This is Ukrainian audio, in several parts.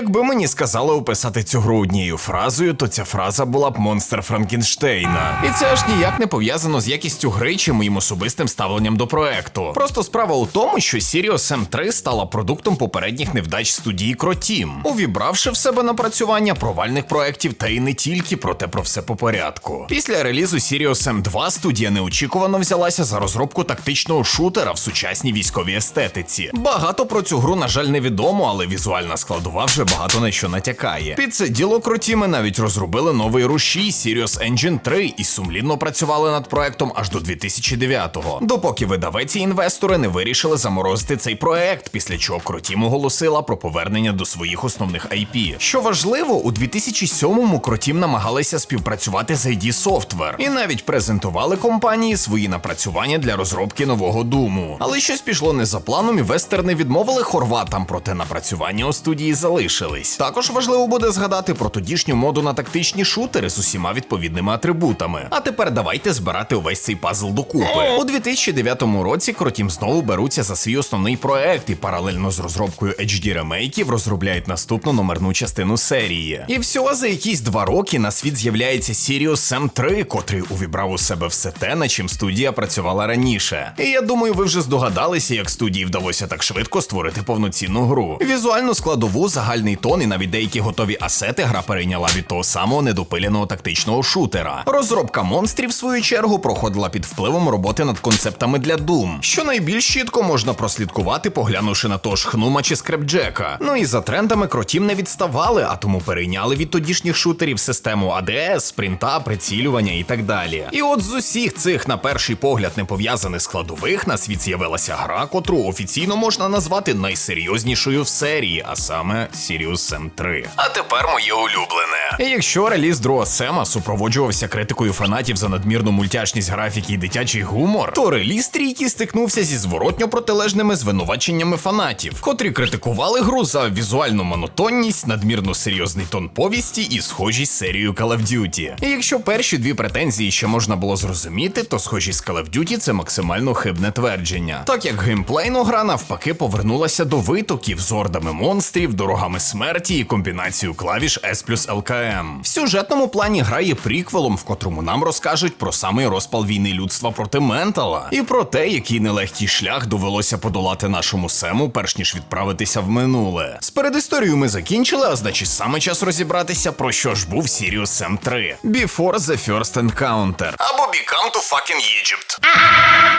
Якби мені сказали описати цю гру однією фразою, то ця фраза була б монстр Франкенштейна. І це аж ніяк не пов'язано з якістю гри чи моїм особистим ставленням до проекту. Просто справа у тому, що Sirius M3 стала продуктом попередніх невдач студії Кротім, увібравши в себе напрацювання провальних проєктів та й не тільки, проте про все по порядку. Після релізу Sirius M2 студія неочікувано взялася за розробку тактичного шутера в сучасній військовій естетиці. Багато про цю гру, на жаль, невідомо, але візуальна складова вже багато на що натякає. Під це діло Кротіми навіть розробили новий рушій Sirius Engine 3 і сумлінно працювали над проектом аж до 2009-го, допоки видавець і інвестори не вирішили заморозити цей проект, після чого Кротім оголосила про повернення до своїх основних IP. Що важливо, у 2007-му Кротім намагалися співпрацювати з ID Software і навіть презентували компанії свої напрацювання для розробки нового думу. Але щось пішло не за планом, і вестерни відмовили хорватам, проте напрацювання у студії залишились. Також важливо буде згадати про тодішню моду на тактичні шутери з усіма відповідними атрибутами. А тепер давайте збирати увесь цей пазл докупи. У 2009 році Кротім знову беруться за свій основний проект і паралельно з розробкою HD ремейків розробляють наступну номерну частину серії. І всього за якісь два роки на світ з'являється Sirius Sam 3, котрий увібрав у себе все те, над чим студія працювала раніше. І я думаю, ви вже здогадалися, як студії вдалося так швидко створити повноцінну гру. Візуальну складову, загальний тон і навіть деякі готові асети гра перейняла від того самого недопиленого тактичного шутера. Розробка монстрів, в свою чергу, проходила під впливом роботи над концептами для Doom, що найбільш чітко можна прослідкувати, поглянувши на того ж Хнума чи Скрепджека. Ну і за трендами кротім не відставали, а тому перейняли від тодішніх шутерів систему АДС, спринта, прицілювання і так далі. І от з усіх цих, на перший погляд, не пов'язаних складових на світ з'явилася гра, котру офіційно можна назвати найсерйознішою в серії, а саме Sirius Sam 3. А тепер моє улюблене. І якщо реліз другого Сема супроводжувався критикою фанатів за надмірну мультяшність графіки і дитячий гумор, то реліз трійки стикнувся зі зворотньо протилежними звинуваченнями фанатів, котрі критикували гру за візуальну монотонність, надмірно серйозний тон повісті і схожість з серією Call of Duty. І якщо перші дві претензії ще можна було зрозуміти, то схожість з Call of Duty це максимально хибне твердження. Так як геймплейно гра навпаки повернулася до витоків з ордами монстрів, дорогами смерті і комбінацією клавіш S плюс LKM. В сюжетному плані гра є приквелом, в котрому нам розкажуть про самий розпал війни людства проти Ментала і про те, який нелегкий шлях довелося подолати нашому сему, перш ніж відправитися в минуле. З передісторією ми закінчили, а значить саме час розібратися, про що ж був Sirius Sam 3. Before the First Encounter. Або Become to fucking Egypt.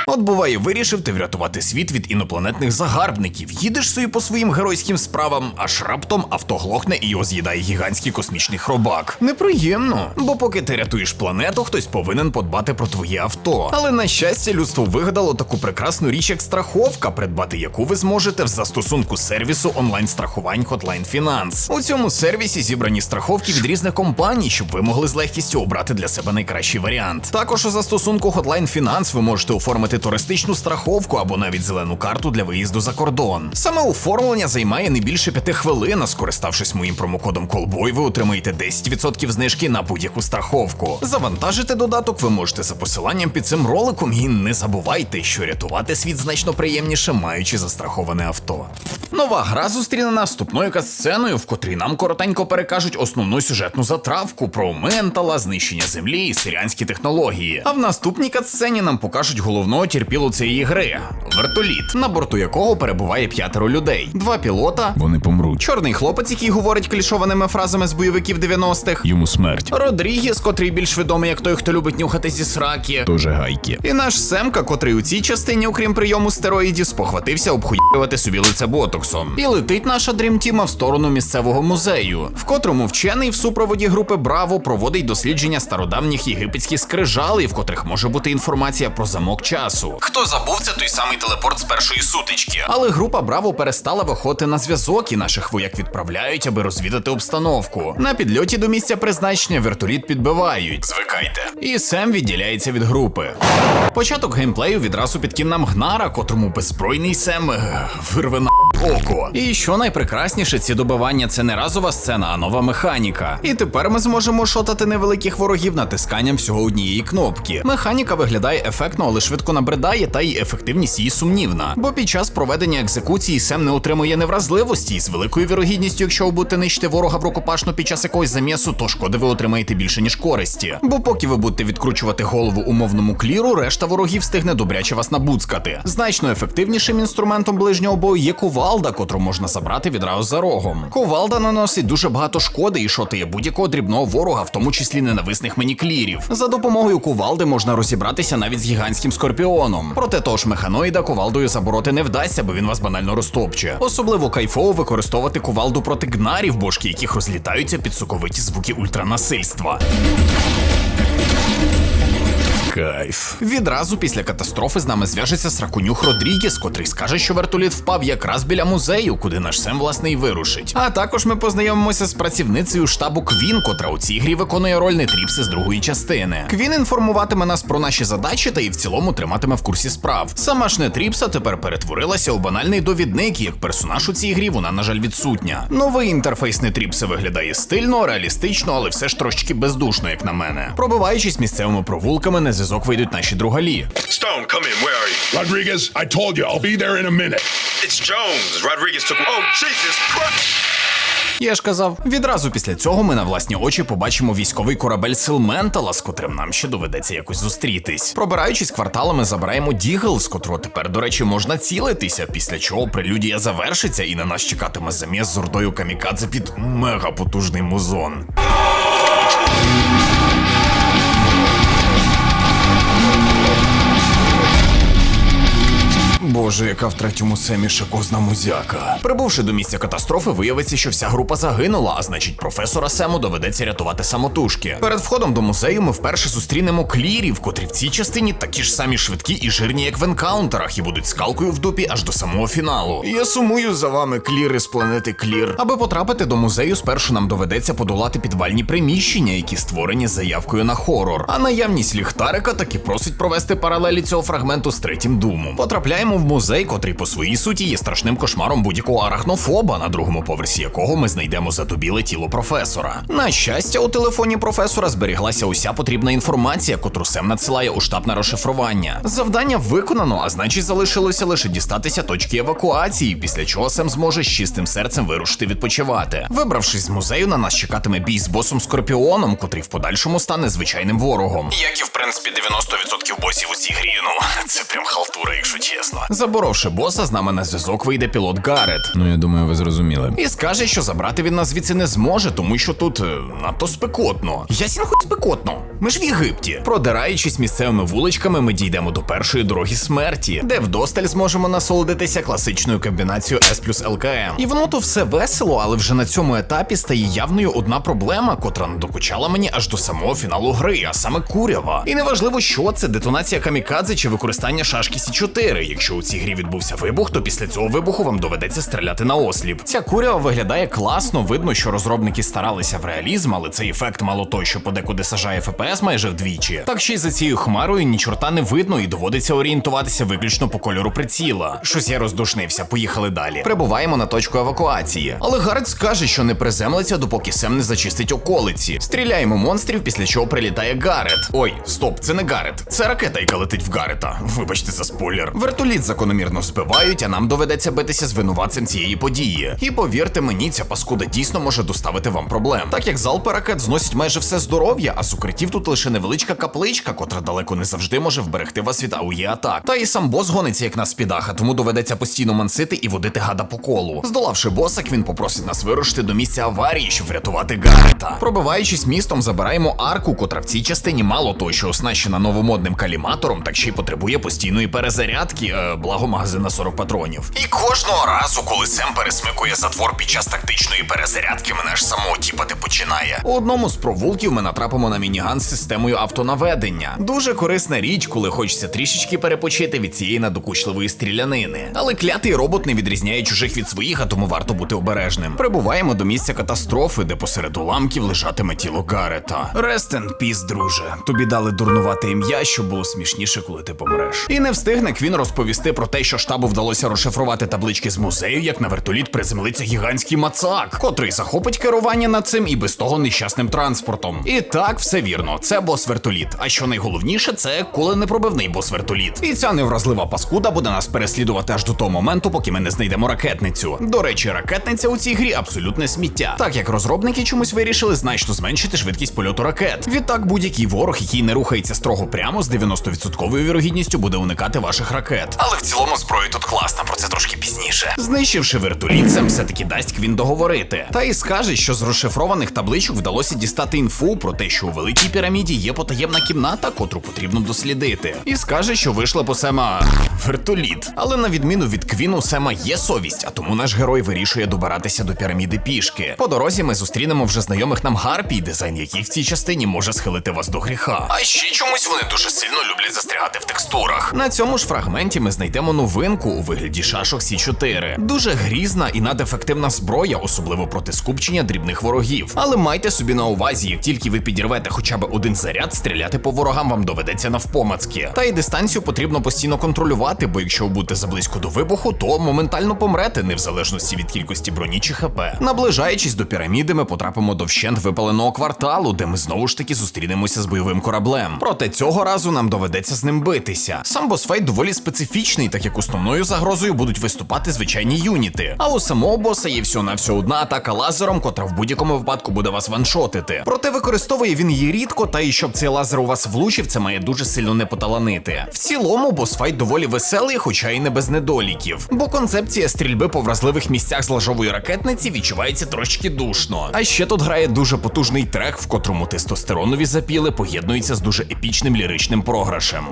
От буває, вирішив ти врятувати світ від інопланетних загарбників. Їдеш собі по своїм геройським справам, аж раптом авто глохне і його з'їдає гігантський космічний хробак. Неприємно, бо поки ти рятуєш планету, хтось повинен подбати про твоє авто. Але на щастя, людство вигадало таку прекрасну річ, як страховка, придбати яку ви зможете в застосунку сервісу онлайн-страхувань Hotline Finance. У цьому сервісі зібрані страховки від різних компаній, щоб ви могли з легкістю обрати для себе найкращий варіант. Також у застосунку Hotline Finance ви можете оформити туристичну страховку або навіть зелену карту для виїзду за кордон. Саме оформлення займає не більше п'яти хвилин, а скориставшись моїм промокодом Колбой, ви отримаєте 10% знижки на будь-яку страховку. Завантажити додаток ви можете за посиланням під цим роликом і не забувайте, що рятувати світ значно приємніше, маючи застраховане авто. Нова гра зустріне нас вступною катсценою, в котрій нам коротенько перекажуть основну сюжетну затравку про ментала, знищення землі і сиріанські технології. А в наступній катсцені нам покажуть головного терпілу цієї гри вертоліт, на борту якого перебуває п'ятеро людей: два пілота, Вони помруть. чорний хлопець, який говорить клішованими фразами з бойовиків 90-х, Йому смерть. Родрігіс, котрий більш відомий як той, хто любить нюхати зі сраки. Тоже гайки. І наш Семка, котрий у цій частині, окрім прийому стероїдів, спохватився обхуювати собі лице ботоксом. І летить наша дрімтіма в сторону місцевого музею, в котрому вчений в супроводі групи Браво проводить дослідження стародавніх єгипетських скрижалей, в котрих може бути інформація про замок часу. Хто забув, це той самий телепорт з першої сутички. Але група Браво перестала виходити на зв'язок, і наших вояк відправляють, аби розвідати обстановку. На підльоті до місця призначення вертоліт підбивають. Звикайте. І Сем відділяється від групи. Початок геймплею відразу під кіннам Гнара, котрому беззбройний Сем е, вирве на око. І що найпрекрасніше, ці добивання це не разова сцена, а нова механіка. І тепер ми зможемо шотати невеликих ворогів натисканням всього однієї кнопки. Механіка виглядає ефектно, але швидко набридає, та й ефективність її сумнівна. Бо під час проведення екзекуції Сем не отримує невразливості, і з великою вірогідністю, якщо ви будете нищити ворога в рукопашну під час якогось замісу, то шкоди ви отримаєте більше ніж користі. Бо поки ви будете відкручувати голову умовному кліру, решта ворогів встигне добряче вас набуцкати. Значно ефективнішим інструментом ближнього бою є кувалда, котру можна забрати відразу за рогом. Кувалда наносить дуже багато шкоди і шотує будь-якого дрібного ворога, в тому числі ненависних мені клірів. За допомогою кувалди можна розібратися навіть з гігантським скорпіоном. Проте того ж механоїда кувалдою забороти не вдасться, бо він вас банально розтопче. Особливо кайфово використовувати кувалду проти гнарів, бошки яких розлітаються під соковиті звуки ультранасильства. Кайф. Відразу після катастрофи з нами зв'яжеться Сракунюх Родрігес, котрий скаже, що вертоліт впав якраз біля музею, куди наш Сем власне і вирушить. А також ми познайомимося з працівницею штабу Квін, котра у цій грі виконує роль нетріпси з другої частини. Квін інформуватиме нас про наші задачі та і в цілому триматиме в курсі справ. Сама ж нетріпса тепер перетворилася у банальний довідник, і як персонаж у цій грі вона, на жаль, відсутня. Новий інтерфейс нетріпси виглядає стильно, реалістично, але все ж трошки бездушно, як на мене. Пробиваючись місцевими провулками, на зв'язок вийдуть наші другалі. Stone, come in. Where are you? Rodriguez, I told you, I'll be there in a minute. It's Jones. Rodriguez took. Oh, Jesus Christ! Я ж казав, відразу після цього ми на власні очі побачимо військовий корабель сил Ментала, з котрим нам ще доведеться якось зустрітись. Пробираючись кварталами, забираємо Дігл, з котрого тепер, до речі, можна цілитися, після чого прелюдія завершиться і на нас чекатиме заміс з ордою камікадзе під мегапотужний музон. Боже, яка в третьому семі шикозна музяка. Прибувши до місця катастрофи, виявиться, що вся група загинула, а значить, професора Сему доведеться рятувати самотужки. Перед входом до музею ми вперше зустрінемо клірів, котрі в цій частині такі ж самі швидкі і жирні, як в енкаунтерах, і будуть скалкою в дупі аж до самого фіналу. Я сумую за вами, кліри з планети Клір. Аби потрапити до музею, спершу нам доведеться подолати підвальні приміщення, які створені заявкою на хорор. А наявність ліхтарика таки просить провести паралелі цього фрагменту з третім думом. Потрапляємо в музей, котрий по своїй суті є страшним кошмаром будь-якого арахнофоба, на другому поверсі якого ми знайдемо задубіле тіло професора. На щастя, у телефоні професора зберіглася уся потрібна інформація, котру Сем надсилає у штаб на розшифрування. Завдання виконано, а значить залишилося лише дістатися точки евакуації, після чого Сем зможе з чистим серцем вирушити відпочивати. Вибравшись з музею, на нас чекатиме бій з босом Скорпіоном, котрий в подальшому стане звичайним ворогом. Як і в принципі 90% босів у цій грі, ну це прям халтура, якщо чесно. Заборовши боса, з нами на зв'язок вийде пілот Гарет. Ну, я думаю, ви зрозуміли. І скаже, що забрати він нас звідси не зможе, тому що тут е, надто спекотно. Я хоч спекотно. Ми ж в Єгипті. Продираючись місцевими вуличками, ми дійдемо до першої дороги смерті, де вдосталь зможемо насолодитися класичною комбінацією S плюс ЛКМ. І воно то все весело, але вже на цьому етапі стає явною одна проблема, котра не докучала мені аж до самого фіналу гри, а саме курява. І неважливо, що це детонація камікадзе чи використання шашки Сі 4 Якщо у цій грі відбувся вибух, то після цього вибуху вам доведеться стріляти на осліп. Ця курява виглядає класно, видно, що розробники старалися в реалізм, але цей ефект мало той, що подекуди сажає ФПС майже вдвічі. Так ще й за цією хмарою ні чорта не видно і доводиться орієнтуватися виключно по кольору приціла. Щось я роздушнився, поїхали далі. Прибуваємо на точку евакуації. Але Гарет скаже, що не приземлиться, допоки Сем не зачистить околиці. Стріляємо монстрів, після чого прилітає Гарет. Ой, стоп, це не Гарет. Це ракета, яка летить в Гарета. Вибачте за спойлер. Вертоліт закономірно збивають, а нам доведеться битися з винуватцем цієї події. І повірте мені, ця паскуда дійсно може доставити вам проблем. Так як залпи ракет зносять майже все здоров'я, а з укриттів тут лише невеличка капличка, котра далеко не завжди може вберегти вас від аує атак. Та і сам бос гониться як на спідаха, тому доведеться постійно мансити і водити гада по колу. Здолавши боса, він попросить нас вирушити до місця аварії, щоб врятувати Гарета. Пробиваючись містом, забираємо арку, котра в цій частині мало того, що оснащена новомодним каліматором, так ще й потребує постійної перезарядки, е, благо магазина 40 патронів. І кожного разу, коли Сем пересмикує затвор під час тактичної перезарядки, мене ж самого тіпати починає. У одному з провулків ми натрапимо на мініган системою автонаведення. Дуже корисна річ, коли хочеться трішечки перепочити від цієї надокучливої стрілянини. Але клятий робот не відрізняє чужих від своїх, а тому варто бути обережним. Прибуваємо до місця катастрофи, де посеред уламків лежатиме тіло Гарета. Rest in peace, друже. Тобі дали дурнувати ім'я, щоб було смішніше, коли ти помреш. І не встигне Квін розповісти про те, що штабу вдалося розшифрувати таблички з музею, як на вертоліт приземлиться гігантський мацак, котрий захопить керування над цим і без того нещасним транспортом. І так, все вірно, це бос-вертоліт. А що найголовніше, це коленепробивний бос-вертоліт. І ця невразлива паскуда буде нас переслідувати аж до того моменту, поки ми не знайдемо ракетницю. До речі, ракетниця у цій грі абсолютне сміття, так як розробники чомусь вирішили значно зменшити швидкість польоту ракет. Відтак, будь-який ворог, який не рухається строго прямо, з 90% вірогідністю буде уникати ваших ракет. Але в цілому зброя тут класна, про це трошки пізніше. Знищивши вертоліт, Сем все-таки дасть Квін договорити. Та й скаже, що з розшифрованих табличок вдалося дістати інфу про те, що у великій піраміді є потаємна кімната, котру потрібно дослідити. І скаже, що вийшла по Сема вертоліт. Але на відміну від Квін, у Сема є совість, а тому наш герой вирішує добиратися до піраміди пішки. По дорозі ми зустрінемо вже знайомих нам гарпій, дизайн яких в цій частині може схилити вас до гріха. А ще чомусь вони дуже сильно люблять застрягати в текстурах. На цьому ж фрагменті ми знайдемо новинку у вигляді шашок Сі 4 Дуже грізна і надефективна зброя, особливо проти скупчення дрібних ворогів. Але майте собі на увазі, як тільки ви підірвете хоча б один заряд, стріляти по ворогам вам доведеться навпомацьки. Та й дистанцію потрібно постійно контролювати, бо якщо ви будете заблизько до вибуху, то моментально помрете, не в залежності від кількості броні чи ХП. Наближаючись до піраміди, ми потрапимо до вщент випаленого кварталу, де ми знову ж таки зустрінемося з бойовим кораблем. Проте цього разу нам доведеться з ним битися. Сам босфайт доволі специфічний, так як основною загрозою будуть виступати звичайні юніти. А у самого боса є всього на всього одна атака лазером, котра в будь-якому випадку буде вас ваншотити. Проте використовує він її рідко, та і щоб цей лазер у вас влучив, це має дуже сильно не поталанити. В цілому, босфайт доволі веселий, хоча й не без недоліків. Бо концепція стрільби по вразливих місцях з лажової ракетниці відчувається трошки душно. А ще тут грає дуже потужний трек, в котрому тестостеронові запіли поєднуються з дуже епічним ліричним програшем.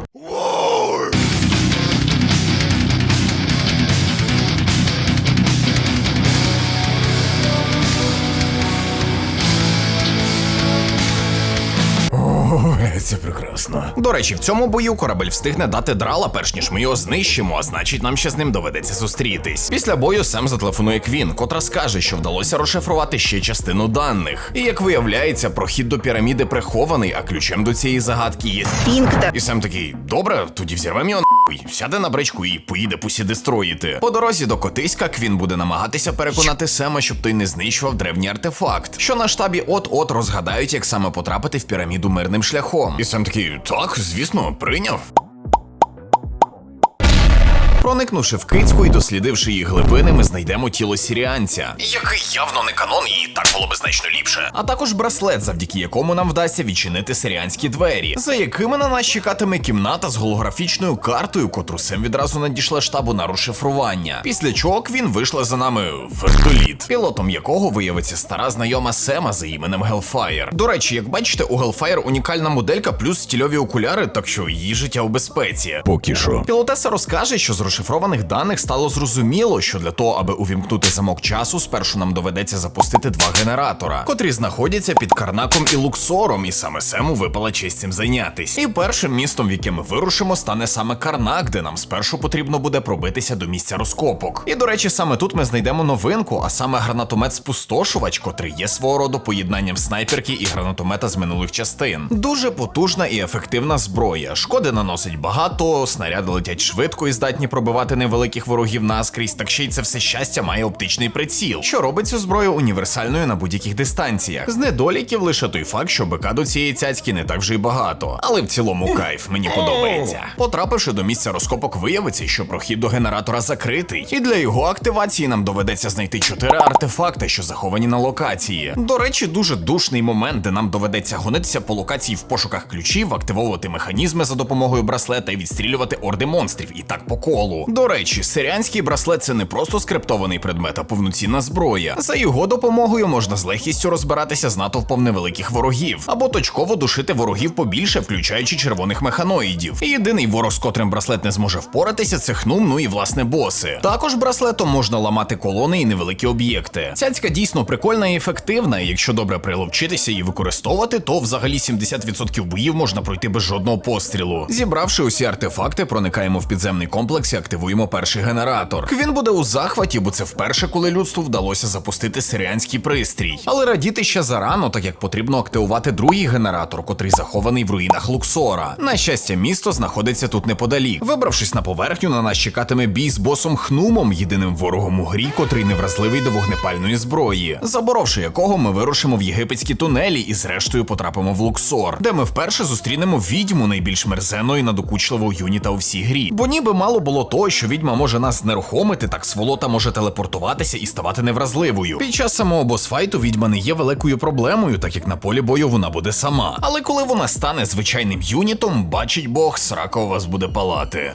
Це прекрасно. До речі, в цьому бою корабель встигне дати драла, перш ніж ми його знищимо, а значить, нам ще з ним доведеться зустрітись. Після бою Сем зателефонує Квін, котра скаже, що вдалося розшифрувати ще частину даних. І як виявляється, прохід до піраміди прихований, а ключем до цієї загадки є фінкта. і Сем такий, добре, тоді взірвемо його нахуй, сяде на бричку і поїде посідестроїти. По дорозі до Котиська Квін буде намагатися переконати Сема, щоб той не знищував древній артефакт, що на штабі от-от розгадають, як саме потрапити в піраміду мирним шляхом. І Сем такий, так, звісно, прийняв. Проникнувши в кицьку і дослідивши її глибини, ми знайдемо тіло сіріанця, який явно не канон, і так було би значно ліпше. А також браслет, завдяки якому нам вдасться відчинити сиріанські двері, за якими на нас чекатиме кімната з голографічною картою, котру Сем відразу надійшла штабу на розшифрування. Після чого він вийшла за нами в вертоліт, пілотом якого виявиться стара знайома Сема за іменем Hellfire. До речі, як бачите, у Hellfire унікальна моделька плюс стільові окуляри, так що її життя у безпеці. Поки що. Пілотеса розкаже, що з розшифрованих даних стало зрозуміло, що для того, аби увімкнути замок часу, спершу нам доведеться запустити два генератора, котрі знаходяться під Карнаком і Луксором, і саме Сему випала честь цим зайнятись. І першим містом, в яке ми вирушимо, стане саме Карнак, де нам спершу потрібно буде пробитися до місця розкопок. І до речі, саме тут ми знайдемо новинку, а саме гранатомет спустошувач, котрий є свого роду поєднанням снайперки і гранатомета з минулих частин. Дуже потужна і ефективна зброя. Шкоди наносить багато, снаряди летять швидко і здатні пробивати невеликих ворогів наскрізь, так ще й це все щастя має оптичний приціл, що робить цю зброю універсальною на будь-яких дистанціях. З недоліків лише той факт, що БК до цієї цяцьки не так вже й багато. Але в цілому кайф мені подобається. Потрапивши до місця розкопок, виявиться, що прохід до генератора закритий, і для його активації нам доведеться знайти чотири артефакти, що заховані на локації. До речі, дуже душний момент, де нам доведеться гонитися по локації в пошуках ключів, активовувати механізми за допомогою браслета і відстрілювати орди монстрів, і так по колу. Менталу. До речі, сиріанський браслет це не просто скриптований предмет, а повноцінна зброя. За його допомогою можна з легкістю розбиратися з натовпом невеликих ворогів, або точково душити ворогів побільше, включаючи червоних механоїдів. Єдиний ворог, з котрим браслет не зможе впоратися, це хнум, ну і власне боси. Також браслетом можна ламати колони і невеликі об'єкти. Цяцька дійсно прикольна і ефективна. і Якщо добре приловчитися і використовувати, то взагалі 70% боїв можна пройти без жодного пострілу. Зібравши усі артефакти, проникаємо в підземний комплекс активуємо перший генератор. Квін буде у захваті, бо це вперше, коли людству вдалося запустити сиріанський пристрій. Але радіти ще зарано, так як потрібно активувати другий генератор, котрий захований в руїнах Луксора. На щастя, місто знаходиться тут неподалік. Вибравшись на поверхню, на нас чекатиме бій з босом Хнумом, єдиним ворогом у грі, котрий невразливий до вогнепальної зброї, заборовши якого ми вирушимо в єгипетські тунелі і зрештою потрапимо в Луксор, де ми вперше зустрінемо відьму найбільш мерзену і надокучливого юніта у всій грі. Бо ніби мало було того, що відьма може нас знерухомити, так сволота може телепортуватися і ставати невразливою. Під час самого босфайту відьма не є великою проблемою, так як на полі бою вона буде сама. Але коли вона стане звичайним юнітом, бачить Бог, срако вас буде палати.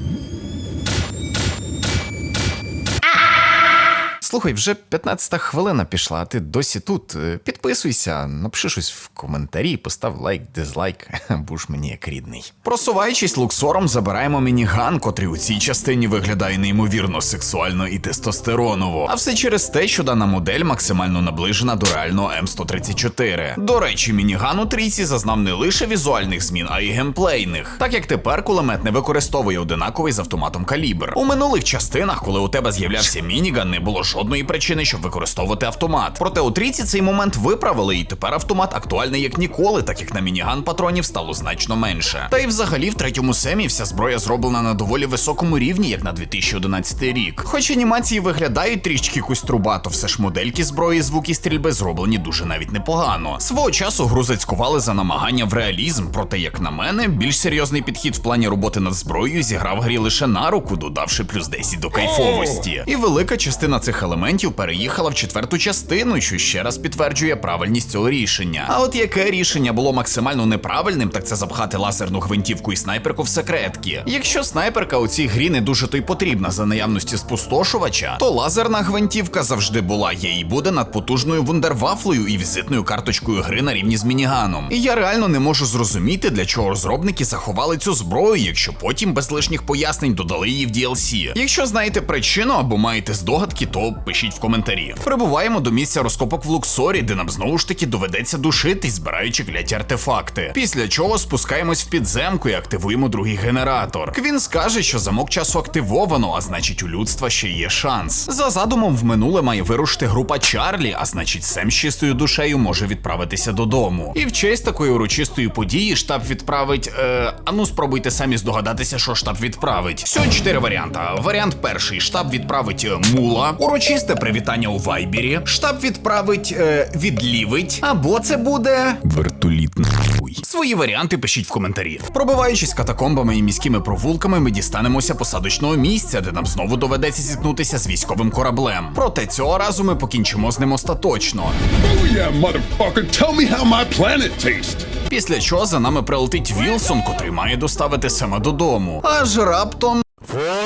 Слухай, вже 15 хвилина пішла, а ти досі тут. Е, Підписуйся, напиши щось в коментарі, постав лайк, дизлайк, будеш мені як рідний. Просуваючись луксором, забираємо мініган, котрий у цій частині виглядає неймовірно сексуально і тестостероново. А все через те, що дана модель максимально наближена до реального М134. До речі, мініган у трійці зазнав не лише візуальних змін, а й геймплейних. Так як тепер кулемет не використовує одинаковий з автоматом калібр. У минулих частинах, коли у тебе з'являвся мініган, не було жодної причини, щоб використовувати автомат. Проте у трійці цей момент виправили, і тепер автомат актуальний як ніколи, так як на мініган патронів стало значно менше. Та й взагалі в третьому семі вся зброя зроблена на доволі високому рівні, як на 2011 рік. Хоч анімації виглядають трішки куструбато, все ж модельки зброї, звуки стрільби зроблені дуже навіть непогано. Свого часу гру зацькували за намагання в реалізм, проте, як на мене, більш серйозний підхід в плані роботи над зброєю зіграв грі лише на руку, додавши плюс 10 до кайфовості. І велика частина цих елементів переїхала в четверту частину, що ще раз підтверджує правильність цього рішення. А от яке рішення було максимально неправильним, так це запхати лазерну гвинтівку і снайперку в секретки. Якщо снайперка у цій грі не дуже то й потрібна за наявності спустошувача, то лазерна гвинтівка завжди була є і буде надпотужною вундервафлею і візитною карточкою гри на рівні з мініганом. І я реально не можу зрозуміти, для чого розробники заховали цю зброю, якщо потім без лишніх пояснень додали її в DLC. Якщо знаєте причину або маєте здогадки, то пишіть в коментарі. Прибуваємо до місця розкопок в Луксорі, де нам знову ж таки доведеться душитись, збираючи кляті артефакти. Після чого спускаємось в підземку і активуємо другий генератор. Квін скаже, що замок часу активовано, а значить у людства ще є шанс. За задумом в минуле має вирушити група Чарлі, а значить, Сем з чистою душею може відправитися додому. І в честь такої урочистої події штаб відправить. Е, а ну спробуйте самі здогадатися, що штаб відправить. Всього чотири варіанти. Варіант перший: штаб відправить е, мула, урочисте привітання у вайбері. Штаб відправить е, відлівить. Або це буде вертоліт нахуй. Свої варіанти пишіть в коментарі. Пробиваючись катакомбами і міськими провулками, ми дістанемося посадочного місця, де нам знову доведеться зіткнутися з військовим кораблем. Проте цього разу ми покінчимо з ним остаточно. Oh yeah, motherfucker. Tell me how my planet tastes. Після чого за нами прилетить Вілсон, котрий має доставити Сема додому. Аж раптом.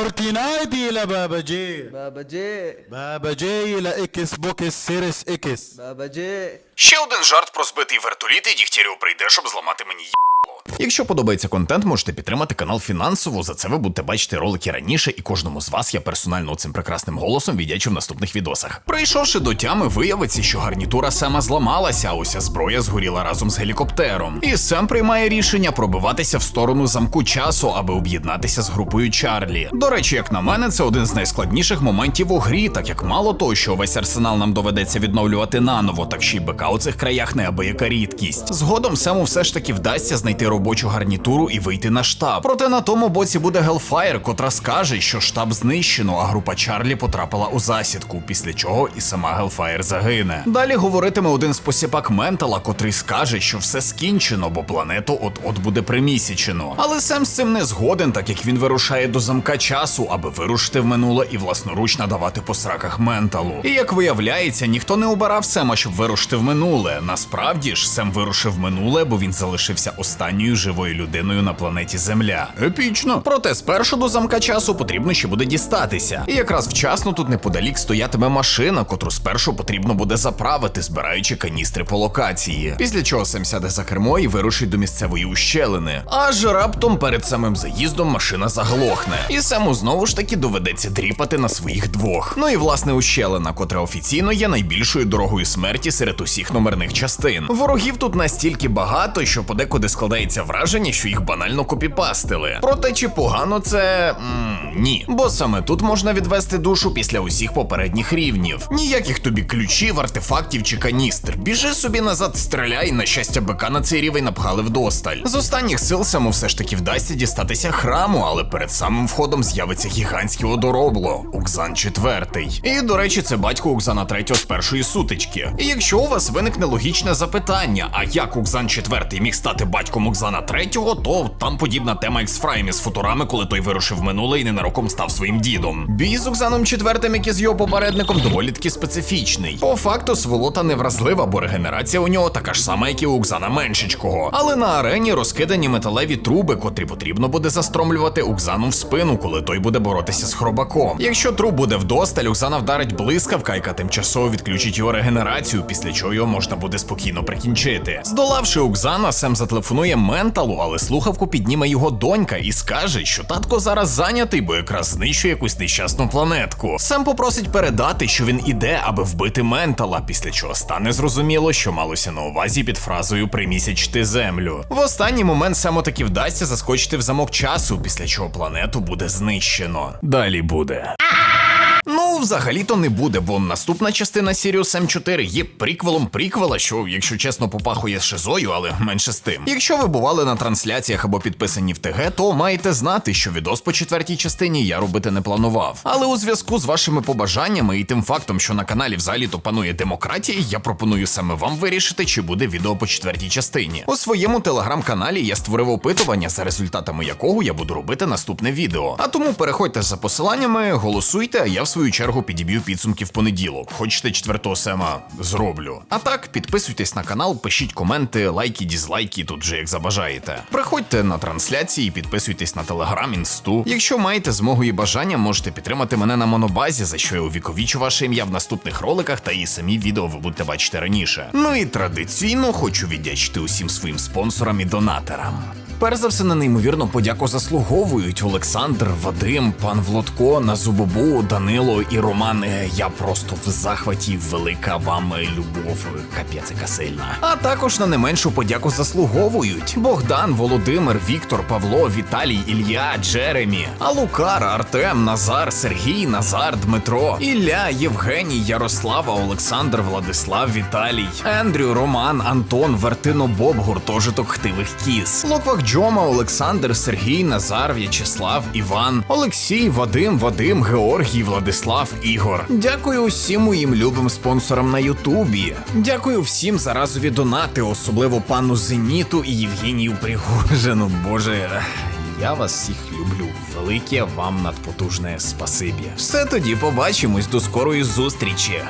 فورتنايت إلى بابا جي بابا جي بابا جي إلى إكس بوكس سيريس إكس بابا جي Ще один жарт про збитий вертоліт і Дігтярів прийде, щоб зламати мені їбло. Якщо подобається контент, можете підтримати канал фінансово. За це ви будете бачити ролики раніше, і кожному з вас я персонально цим прекрасним голосом віддячу в наступних відосах. Прийшовши до тями, виявиться, що гарнітура Сема зламалася, а уся зброя згоріла разом з гелікоптером. І Сем приймає рішення пробиватися в сторону замку часу, аби об'єднатися з групою Чарлі. До речі, як на мене, це один з найскладніших моментів у грі, так як мало того, що весь арсенал нам доведеться відновлювати наново, так ще й БК у цих краях неабияка рідкість. Згодом Сему все ж таки вдасться знайти робочу гарнітуру і вийти на штаб. Проте на тому боці буде Hellfire, котра скаже, що штаб знищено, а група Чарлі потрапила у засідку, після чого і сама Hellfire загине. Далі говоритиме один з посіпак Ментала, котрий скаже, що все скінчено, бо планету от-от буде примісячено. Але Сем з цим не згоден, так як він вирушає до замка часу, аби вирушити в минуле і власноруч надавати по сраках менталу. І як виявляється, ніхто не обирав Сема, щоб вирушити в минуле. Насправді ж Сем вирушив минуле, бо він залишився останнім останньою живою людиною на планеті Земля. Епічно. Проте спершу до замка часу потрібно ще буде дістатися. І якраз вчасно тут неподалік стоятиме машина, котру спершу потрібно буде заправити, збираючи каністри по локації. Після чого Сем сяде за кермо і вирушить до місцевої ущелини. Аж раптом перед самим заїздом машина заглохне. І Сему знову ж таки доведеться дріпати на своїх двох. Ну і власне ущелина, котра офіційно є найбільшою дорогою смерті серед усіх номерних частин. Ворогів тут настільки багато, що подекуди складається враження, що їх банально копіпастили. Проте чи погано це м, ні. Бо саме тут можна відвести душу після усіх попередніх рівнів. Ніяких тобі ключів, артефактів чи каністр. Біжи собі назад, стріляй, на щастя, бика на цей рівень напхали вдосталь. З останніх сил саму все ж таки вдасться дістатися храму, але перед самим входом з'явиться гігантське одоробло Укзан четвертий. І до речі, це батько Укзана третього з першої сутички. І якщо у вас виникне логічне запитання, а як Укзан четвертий міг стати батьком Укзана третього, то там подібна тема X-Frame із футурами, коли той вирушив минуле і ненароком став своїм дідом. Бій з Укзаном четвертим, як і з його попередником, доволі таки специфічний. По факту сволота невразлива, бо регенерація у нього така ж сама, як і у Укзана меншичкого. Але на арені розкидані металеві труби, котрі потрібно буде застромлювати Укзану в спину, коли той буде боротися з хробаком. Якщо труб буде вдосталь, Укзана вдарить блискавка, яка тимчасово відключить його регенерацію, після чого його можна буде спокійно прикінчити. Здолавши Укзана, Сем зателефонує менталу, але слухавку підніме його донька і скаже, що татко зараз зайнятий, бо якраз знищує якусь нещасну планетку. Сем попросить передати, що він іде, аби вбити ментала, після чого стане зрозуміло, що малося на увазі під фразою примісячти землю. В останній момент Сему таки вдасться заскочити в замок часу, після чого планету буде знищено. Далі буде. Ну, взагалі-то не буде, бо наступна частина Sirius M4 є приквелом приквела, що, якщо чесно, попахує шизою, але менше з тим. Якщо ви бували на трансляціях або підписані в ТГ, то маєте знати, що відос по четвертій частині я робити не планував. Але у зв'язку з вашими побажаннями і тим фактом, що на каналі взагалі-то панує демократія, я пропоную саме вам вирішити, чи буде відео по четвертій частині. У своєму телеграм-каналі я створив опитування, за результатами якого я буду робити наступне відео. А тому переходьте за посиланнями, голосуйте, а я свою чергу підіб'ю підсумки в понеділок. Хочете четвертого сема зроблю. А так, підписуйтесь на канал, пишіть коменти, лайки, дізлайки, тут же як забажаєте. Приходьте на трансляції, підписуйтесь на телеграм, інсту. Якщо маєте змогу і бажання, можете підтримати мене на монобазі, за що я увіковічу ваше ім'я в наступних роликах та і самі відео ви будете бачити раніше. Ну і традиційно хочу віддячити усім своїм спонсорам і донаторам. Перш за все на неймовірно подяку заслуговують Олександр, Вадим, пан Влодко, Назубобу, Данило і Роман. Е, Я просто в захваті. Велика вам любов, капець сильна. А також на не меншу подяку заслуговують Богдан, Володимир, Віктор, Павло, Віталій, Ілля, Джеремі, Алукар, Артем, Назар, Сергій, Назар, Дмитро, Ілля, Євгеній, Ярослава, Олександр, Владислав, Віталій, Ендрю, Роман, Антон, Вертино, Боб, гуртожиток хтивих кіз, Локвак Джома, Олександр, Сергій, Назар, В'ячеслав, Іван, Олексій, Вадим, Вадим, Георгій, Владислав, Ігор. Дякую усім моїм любим спонсорам на Ютубі. Дякую всім за разові донати, особливо пану Зеніту і Євгенію Пригожину. Боже. Я вас всіх люблю. Велике вам надпотужне спасибі. Все тоді побачимось до скорої зустрічі.